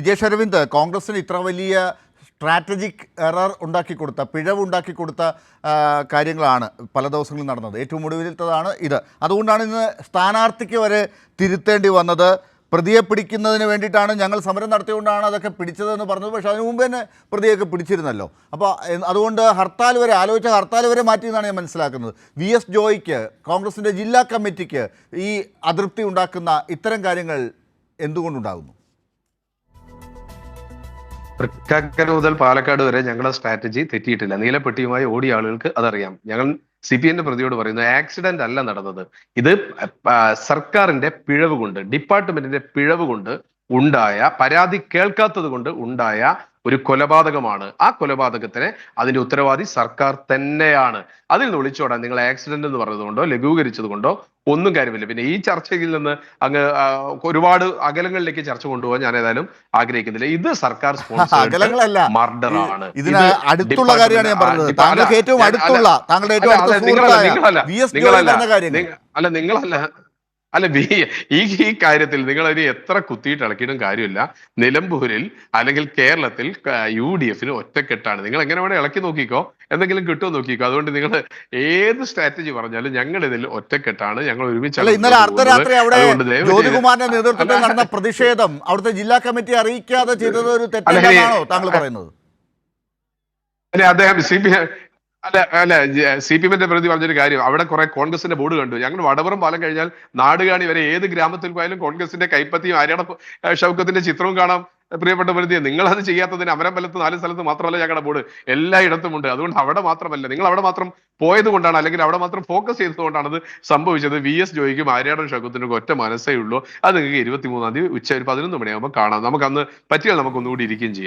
വിജേഷ് അരവിന്ദ് കോൺഗ്രസിന് ഇത്ര വലിയ സ്ട്രാറ്റജിക് എറർ ഉണ്ടാക്കി കൊടുത്ത പിഴവ് ഉണ്ടാക്കി കൊടുത്ത കാര്യങ്ങളാണ് പല ദിവസങ്ങളിൽ നടന്നത്. ഏറ്റവും ഒടുവിലത്തതാണ് ഇത്. അതുകൊണ്ടാണ് ഇന്ന് സ്ഥാനാർത്ഥിക്ക് വരെ തിരുത്തേണ്ടി വന്നത്. പ്രതിയെ പിടിക്കുന്നതിന് വേണ്ടിയിട്ടാണ് ഞങ്ങൾ സമരം നടത്തിയുകൊണ്ടാണ് അതൊക്കെ പിടിച്ചതെന്ന് പറഞ്ഞത്. പക്ഷേ അതിനു മുമ്പ് തന്നെ പ്രതിയൊക്കെ പിടിച്ചിരുന്നല്ലോ. അപ്പോൾ അതുകൊണ്ട് ഹർത്താൽ വരെ ആലോചിച്ച ഹർത്താൽ വരെ മാറ്റിയെന്നാണ് ഞാൻ മനസ്സിലാക്കുന്നത്. വി എസ് ജോയിക്ക് കോൺഗ്രസിന്റെ ജില്ലാ കമ്മിറ്റിക്ക് ഈ അതൃപ്തി ഉണ്ടാക്കുന്ന ഇത്തരം കാര്യങ്ങൾ എന്തുകൊണ്ടുണ്ടാകുന്നു? തൃക്കാക്കര മുതൽ പാലക്കാട് വരെ ഞങ്ങളുടെ സ്ട്രാറ്റജി തെറ്റിയിട്ടില്ല. നീലപ്പെട്ടിയുമായി ഓടിയ ആളുകൾക്ക് അതറിയാം. ഞങ്ങൾ സി പി എന്റെ പ്രതിയോട് പറയുന്നു ആക്സിഡന്റ് അല്ല നടന്നത്. ഇത് സർക്കാരിന്റെ പിഴവ് കൊണ്ട് ഡിപ്പാർട്ട്മെന്റിന്റെ പിഴവ് കൊണ്ട് ഉണ്ടായ പരാതി കേൾക്കാത്തത് കൊണ്ട് ഉണ്ടായ ഒരു കൊലപാതകമാണ്. ആ കൊലപാതകത്തിന് അതിന്റെ ഉത്തരവാദി സർക്കാർ തന്നെയാണ്. അതിൽ നിന്ന് ഒളിച്ചോടാൻ നിങ്ങൾ ആക്സിഡന്റ് എന്ന് പറഞ്ഞതുകൊണ്ടോ ലഘൂകരിച്ചതുകൊണ്ടോ ഒന്നും കാര്യമില്ല. പിന്നെ ഈ ചർച്ചയിൽ നിന്ന് അങ്ങ് ഒരുപാട് അകലങ്ങളിലേക്ക് ചർച്ച കൊണ്ടുപോകാൻ ഞാൻ ഏതായാലും ആഗ്രഹിക്കുന്നില്ല. ഇത് സർക്കാർ അകലങ്ങളല്ല. മർഡർ ആണ് ഇതിന് ഇത് അടുത്തുള്ള കാര്യമാണ് ഞാൻ പറഞ്ഞത്. താങ്കൾക്ക് ഏറ്റവും അടുത്തുള്ള താങ്കളുടെ ഏറ്റവും അല്ല, അടുത്ത അല്ല, നിങ്ങളല്ല, നിങ്ങളല്ല, നിങ്ങളല്ല, അല്ല ബി ഈ ഈ കാര്യത്തിൽ നിങ്ങൾ ഇനി എത്ര കുത്തിയിട്ട് ഇളക്കിയിട്ടും കാര്യമില്ല. നിലമ്പൂരിൽ അല്ലെങ്കിൽ കേരളത്തിൽ യു ഡി എഫിന് ഒറ്റക്കെട്ടാണ്. നിങ്ങൾ എങ്ങനെ വേണേ ഇളക്കി നോക്കിക്കോ. എന്തെങ്കിലും കിട്ടുമോ നോക്കിക്കോ. അതുകൊണ്ട് നിങ്ങൾ ഏത് സ്ട്രാറ്റജി പറഞ്ഞാലും ഞങ്ങൾ ഇതിൽ ഒറ്റക്കെട്ടാണ്. ഞങ്ങൾ ഒരുമിച്ച് ഇന്നലെ അർദ്ധരാത്രി അവിടെ ജ്യോതികുമാറിന്റെ നേതൃത്വത്തിൽ നടന്ന പ്രതിഷേധം അവിടുത്തെ ജില്ലാ കമ്മിറ്റി അറിയിക്കാതെ ചെയ്തത് ഒരു തെറ്റാണോ താങ്കൾ പറയുന്നത്? അല്ലെ അദ്ദേഹം സി പി അല്ല അല്ല സി പി എമ്മിന്റെ പ്രതി പറഞ്ഞൊരു കാര്യം. അവിടെ കുറെ കോൺഗ്രസിന്റെ ബോർഡ് കണ്ടു. ഞങ്ങൾ വടവറും പാലം കഴിഞ്ഞാൽ നാടുകാണി വരെ ഏത് ഗ്രാമത്തിൽ പോയാലും കോൺഗ്രസിന്റെ കൈപ്പത്തിയും ആര്യാട ഷൗക്കത്തിന്റെ ചിത്രവും കാണാം പ്രിയപ്പെട്ട പ്രതി നിങ്ങൾ അത് ചെയ്യാത്തതിന് അമരമ്പലത്ത് നാല് സ്ഥലത്ത് മാത്രമല്ല ഞങ്ങളുടെ ബോർഡ്. എല്ലായിടത്തും ഉണ്ട് അതുകൊണ്ട് അവിടെ മാത്രമല്ല നിങ്ങൾ അവിടെ മാത്രം പോയത് കൊണ്ടാണ് അല്ലെങ്കിൽ അവിടെ മാത്രം ഫോക്കസ് ചെയ്തതുകൊണ്ടാണ് അത് സംഭവിച്ചത്. വി എസ് ജോയിക്കും ആര്യാടൻ ഷൗക്കത്തിനും ഒറ്റ മനസ്സേ ഉള്ളൂ. അത് നിങ്ങൾക്ക് ഇരുപത്തിമൂന്നാം തീയതി ഉച്ച ഒരു പതിനൊന്ന് മണിയാകുമ്പോൾ കാണാം. നമുക്ക് അന്ന് പറ്റിയാൽ നമുക്ക് ഒന്നുകൂടി ഇരിക്കുകയും ചെയ്യാം.